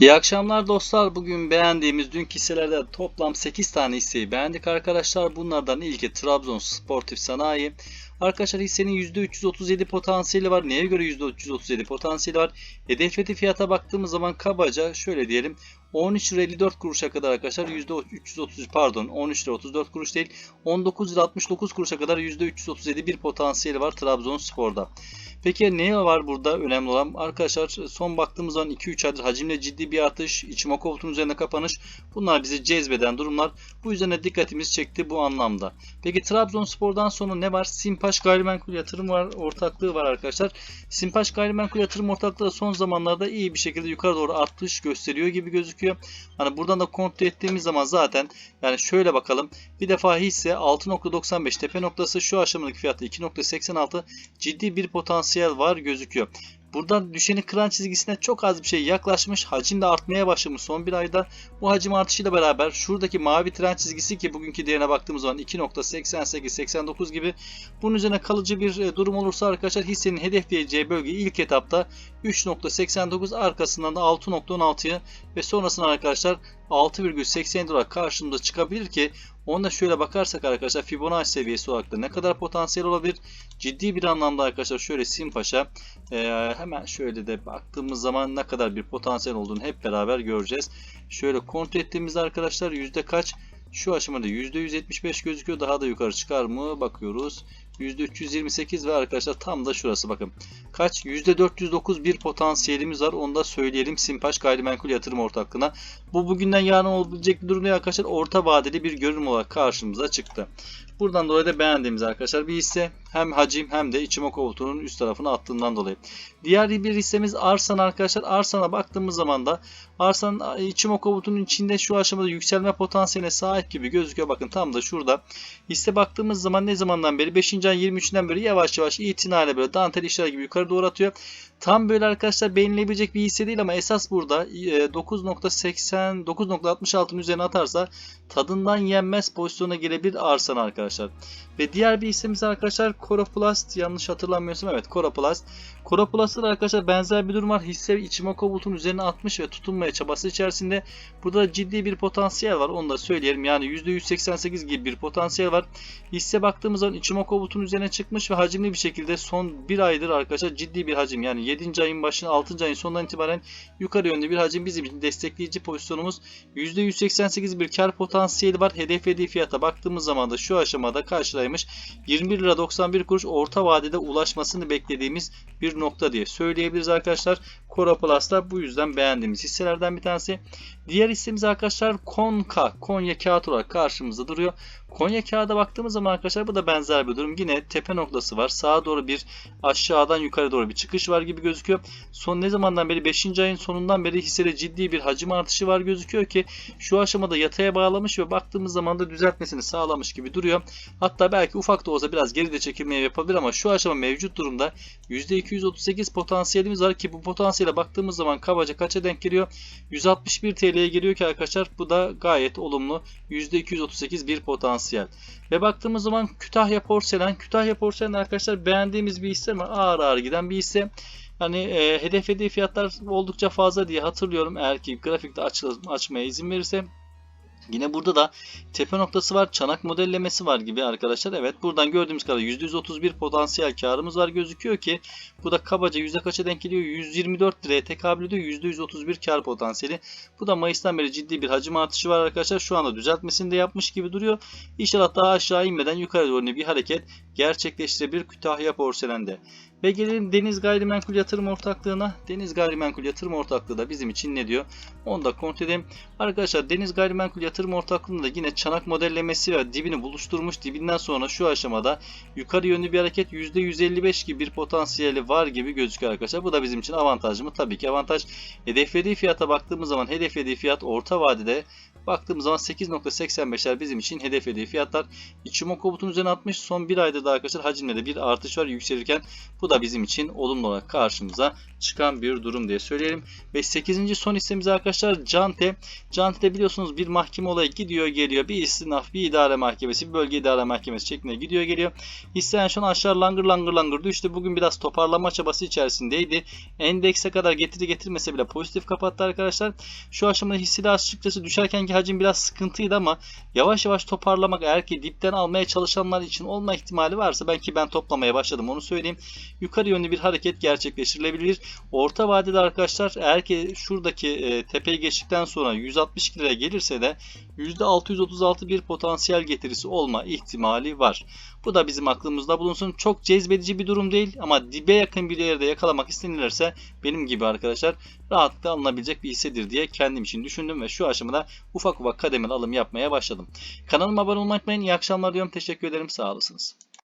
İyi akşamlar dostlar. Bugün beğendiğimiz dünkü hisselerde toplam 8 tane hisseyi beğendik arkadaşlar. Bunlardan ilki Trabzon Sportif Sanayi. Arkadaşlar hissenin %337 potansiyeli var. Neye göre %337 potansiyeli var? Hedefledi fiyata baktığımız zaman kabaca şöyle diyelim 13 lira 54 kuruşa kadar arkadaşlar %330 pardon 13 lira 34 kuruş değil 19 lira 69 kuruşa kadar %337 bir potansiyeli var Trabzonspor'da. Peki ne var burada önemli olan? Arkadaşlar son baktığımız zaman 2-3 aydır hacimle ciddi bir artış, içime koltuğun üzerine kapanış. Bunlar bizi cezbeden durumlar. Bu yüzden dikkatimizi çekti bu anlamda. Peki Trabzonspor'dan sonra ne var? Simpaş Gayrimenkul Yatırım var, ortaklığı var arkadaşlar. Simpaş Gayrimenkul Yatırım ortaklığı son zamanlarda iyi bir şekilde yukarı doğru artış gösteriyor gibi gözüküyor. Hani buradan da kontrol ettiğimiz zaman zaten yani şöyle bakalım. Bir defa hisse 6.95 tepe noktası şu aşamadaki fiyatı 2.86 ciddi bir potansiyel var gözüküyor. Buradan düşeni kıran çizgisine çok az bir şey yaklaşmış. Hacim de artmaya başlamış son bir ayda. Bu hacim artışıyla beraber şuradaki mavi tren çizgisi ki bugünkü değerine baktığımız zaman 2.88-89 gibi bunun üzerine kalıcı bir e, durum olursa arkadaşlar hissenin hedefleyeceği bölge ilk etapta 3.89 arkasından da 6.16'yı ve sonrasında arkadaşlar 6,80 dolar karşımıza çıkabilir ki Onda şöyle bakarsak arkadaşlar Fibonacci seviyesi olarak da ne kadar potansiyel olabilir? Ciddi bir anlamda arkadaşlar şöyle Simpaş'a e, hemen şöyle de baktığımız zaman ne kadar bir potansiyel olduğunu hep beraber göreceğiz. Şöyle kontrol ettiğimizde arkadaşlar yüzde kaç? Şu aşamada %175 gözüküyor. Daha da yukarı çıkar mı? Bakıyoruz. %328 ve arkadaşlar tam da şurası bakın. Kaç? %409 bir potansiyelimiz var. Onu da söyleyelim Simpaş Gayrimenkul Yatırım Ortaklığı'na. Bu bugünden yarın olabilecek bir durum değil arkadaşlar. Orta vadeli bir görünüm olarak karşımıza çıktı. Buradan dolayı da beğendiğimiz arkadaşlar bir hisse hem hacim hem de içime koltuğunun üst tarafına attığından dolayı. Diğer bir hissemiz Arsan arkadaşlar. Arsan'a baktığımız zaman da Arsan içime koltuğunun içinde şu aşamada yükselme potansiyeline sahip gibi gözüküyor. Bakın tam da şurada. Hisse baktığımız zaman ne zamandan beri 5. ay 23'ünden beri yavaş yavaş itinayla böyle dantel işler gibi yukarı doğru atıyor. Tam böyle arkadaşlar beğenilebilecek bir hisse değil ama esas burada 9.80 9.66'ın üzerine atarsa tadından yenmez pozisyona girebilir Arsan arkadaşlar. Ve diğer bir hissemiz arkadaşlar Coroplast yanlış hatırlamıyorsam evet Coroplast. Coroplast'ta da arkadaşlar benzer bir durum var. Hisse Ichimoku bulutun üzerine atmış ve tutunmaya çabası içerisinde. Burada da ciddi bir potansiyel var. Onu da söyleyelim. Yani %188 gibi bir potansiyel var. Hisse baktığımız zaman Ichimoku bulutun üzerine çıkmış ve hacimli bir şekilde son bir aydır arkadaşlar ciddi bir hacim. Yani 7. ayın başına 6. ayın sonundan itibaren yukarı yönlü bir hacim bizim için destekleyici pozisyonumuz. %188 bir kar potansiyeli var. Hedeflediği fiyata baktığımız zaman da şu aşamada karşılaymış 21 lira 91 kuruş orta vadede ulaşmasını beklediğimiz bir nokta diye söyleyebiliriz arkadaşlar. Cora Plus da bu yüzden beğendiğimiz hisselerden bir tanesi. Diğer hissemiz arkadaşlar Konka, Konya kağıt olarak karşımızda duruyor. Konya kağıda baktığımız zaman arkadaşlar bu da benzer bir durum. Yine tepe noktası var. Sağa doğru bir aşağıdan yukarı doğru bir çıkış var gibi gözüküyor. Son ne zamandan beri 5. ayın sonundan beri hissede ciddi bir hacim artışı var gözüküyor ki şu aşamada yataya bağlamış ve baktığımız zaman da düzeltmesini sağlamış gibi duruyor. Hatta belki ufak da olsa biraz geride çekilmeye yapabilir ama şu aşama mevcut durumda %238 potansiyelimiz var ki bu potansiyele baktığımız zaman kabaca kaça denk geliyor? 161 TL'ye geliyor ki arkadaşlar bu da gayet olumlu %238 bir potansiyel. Ve baktığımız zaman Kütahya Porselen. Kütahya Porselen arkadaşlar beğendiğimiz bir hisse ama ağır ağır giden bir hisse. Hani e, hedeflediği fiyatlar oldukça fazla diye hatırlıyorum. Eğer ki grafikte aç, açmaya izin verirse. Yine burada da tepe noktası var, çanak modellemesi var gibi arkadaşlar. Evet buradan gördüğümüz kadar %131 potansiyel karımız var gözüküyor ki bu da kabaca yüzde kaça denk geliyor? 124 liraya tekabül ediyor. %131 kar potansiyeli. Bu da Mayıs'tan beri ciddi bir hacim artışı var arkadaşlar. Şu anda düzeltmesini de yapmış gibi duruyor. İnşallah daha aşağı inmeden yukarı doğru bir hareket gerçekleştirebilir Kütahya Porselen'de. Ve gelelim Deniz Gayrimenkul Yatırım Ortaklığı'na. Deniz Gayrimenkul Yatırım Ortaklığı da bizim için ne diyor? Onu da kontrol edelim. Arkadaşlar Deniz Gayrimenkul Yatırım Ortaklığı'nda da yine çanak modellemesi ve dibini buluşturmuş. Dibinden sonra şu aşamada yukarı yönlü bir hareket %155 gibi bir potansiyeli var gibi gözüküyor arkadaşlar. Bu da bizim için avantajlı mı? Tabii ki avantaj. Hedeflediği fiyata baktığımız zaman hedeflediği fiyat orta vadede Baktığımız zaman 8.85'ler bizim için hedeflediği fiyatlar. Ichimoku butun üzerine atmış. Son bir ayda da arkadaşlar hacimde de bir artış var yükselirken. Bu da bizim için olumlu olarak karşımıza çıkan bir durum diye söyleyelim. Ve 8. son hissemiz arkadaşlar Cante. Cante'de biliyorsunuz bir mahkeme olayı gidiyor geliyor. Bir istinaf, bir idare mahkemesi, bir bölge idare mahkemesi şeklinde gidiyor geliyor. Hisse en son aşağı langır langır langır düştü. Bugün biraz toparlama çabası içerisindeydi. Endekse kadar getiri getirmese bile pozitif kapattı arkadaşlar. Şu aşamada hissede açıkçası düşerkenki hacim biraz sıkıntıydı ama yavaş yavaş toparlamak eğer ki dipten almaya çalışanlar için olma ihtimali varsa belki ben toplamaya başladım onu söyleyeyim. Yukarı yönlü bir hareket gerçekleştirilebilir. Orta vadede arkadaşlar eğer ki şuradaki e, tepeyi geçtikten sonra 162 liraya gelirse de %636 bir potansiyel getirisi olma ihtimali var. Bu da bizim aklımızda bulunsun. Çok cezbedici bir durum değil ama dibe yakın bir yerde yakalamak istenilirse benim gibi arkadaşlar rahatlıkla alınabilecek bir hissedir diye kendim için düşündüm ve şu aşamada ufak ufak kademeli alım yapmaya başladım. Kanalıma abone olmayı unutmayın. İyi akşamlar diyorum. Teşekkür ederim. Sağ olasınız.